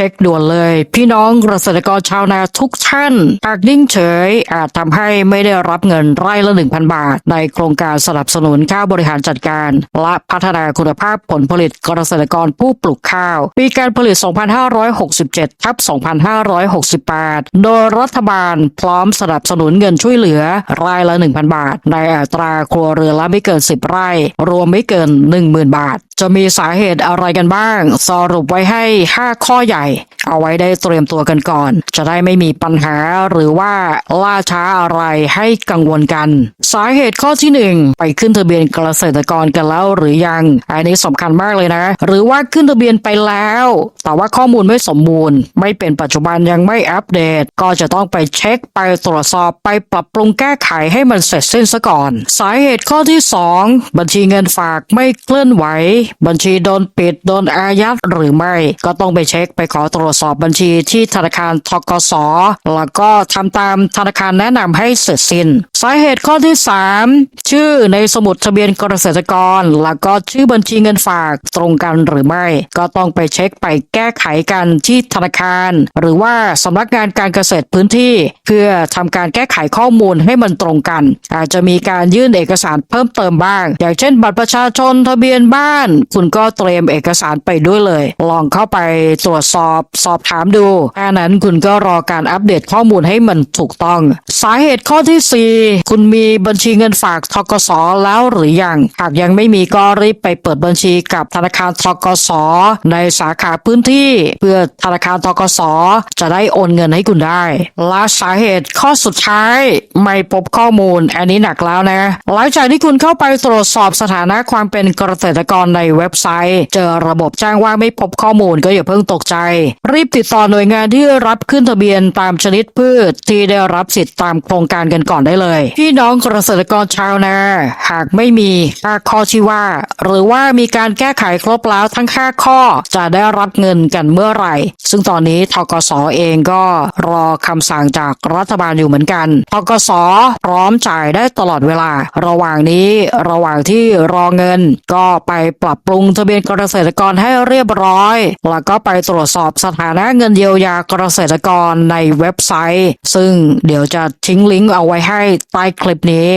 ช็คด่วนเลย พี่น้องเกษตรกรชาวนาทุกท่านหากนิ่งเฉย อาจทำให้ไม่ได้รับเงินไร่ละ 1,000 บาท ในโครงการสนับสนุนข้าวบริหารจัดการ และพัฒนาคุณภาพผลผลิตเกษตรกรผู้ปลูกข้าว ปีการผลิต 2567ทับ2568 โดยรัฐบาลพร้อมสนับสนุนเงินช่วยเหลือรายละ 1,000 บาท ในอัตราครัวเรือนละไม่เกิน 10 ไร่ รวมไม่เกิน 10,000 บาท จะมีสาเหตุอะไรกันบ้าง สรุปไว้ให้ 5 ข้อใหญ่ เอาไว้ได้เตรียมตัวกันก่อน จะได้ไม่มีปัญหาหรือว่าล่าช้าอะไรให้กังวลกัน สาเหตุข้อที่ 1 ไปขึ้นทะเบียนเกษตรกรกันแล้วหรือยัง อันนี้สำคัญมากเลยนะ หรือว่าขึ้นทะเบียนไปแล้ว แต่ว่าข้อมูลไม่สมบูรณ์ ไม่เป็นปัจจุบันยังไม่อัปเดต ก็จะต้องไปเช็คไปตรวจสอบไปปรับปรุงแก้ไขให้มันเสร็จสิ้นซะก่อน สาเหตุข้อที่ 2 บัญชีเงินฝากไม่เคลื่อนไหวบัญชีโดนปิดโดนอายัดหรือไม่ ก็ต้องไปเช็คไปขอตรวจสอบบัญชีที่ธนาคารทกสแล้วก็ทำตามธนาคารแนะนำให้เสร็จสิ้น สาเหตุข้อที่ 3 ชื่อในสมุดทะเบียนเกษตรกร แล้วก็ชื่อบัญชีเงินฝากตรงกันหรือไม่ ก็ต้องไปเช็คไปแก้ไขกันที่ธนาคาร หรือว่าสำนักงานการเกษตรพื้นที่ เพื่อทำการแก้ไขข้อมูลให้มันตรงกัน อาจจะมีการยื่นเอกสารเพิ่มเติมบ้าง อย่างเช่น บัตรประชาชนทะเบียนบ้านคุณก็เตรียมเอกสารไปด้วยเลย ลองเข้าไปตรวจสอบสอบถามดูแค่นั้นคุณก็รอการอัปเดตข้อมูลให้มันถูกต้อง สาเหตุข้อที่ 4 คุณมีบัญชีเงินฝากทกสแล้วหรือยัง หากยังไม่มีก็รีบไปเปิดบัญชีกับธนาคารทกสในสาขาพื้นที่ เพื่อธนาคารทกสจะได้โอนเงินให้คุณได้และสาเหตุข้อสุดท้ายไม่พบข้อมูล อันนี้หนักแล้วนะ หลังจากที่คุณเข้าไปตรวจสอบสถานะความเป็นเกษตรกรในเว็บไซต์ เจอระบบแจ้งว่าไม่พบข้อมูลก็อย่าเพิ่งตกใจ รีบติดต่อหน่วยงานที่รับขึ้นทะเบียนตามชนิดพืชที่ได้รับสิทธิ์ตามโครงการกันก่อนได้เลย พี่น้องเกษตรกรชาวนา หากไม่มีห้าข้อที่ว่า หรือว่ามีการแก้ไขครบแล้วทั้ง5ข้อจะได้รับเงินกันเมื่อไหร่ ซึ่งตอนนี้ทกสเองก็รอคำสั่งจากรัฐบาลอยู่เหมือนกันทกสพร้อมจ่ายได้ตลอดเวลา ระหว่างนี้ระหว่างที่รอเงินก็ไปปรับปรุงทะเบียนเกษตรกรให้เรียบร้อย แล้วก็ไปตรวจสอบสถานะเงินเยียวยาเกษตรกรในเว็บไซต์ ซึ่งเดี๋ยวจะทิ้งลิงก์เอาไว้ให้ใต้คลิปนี้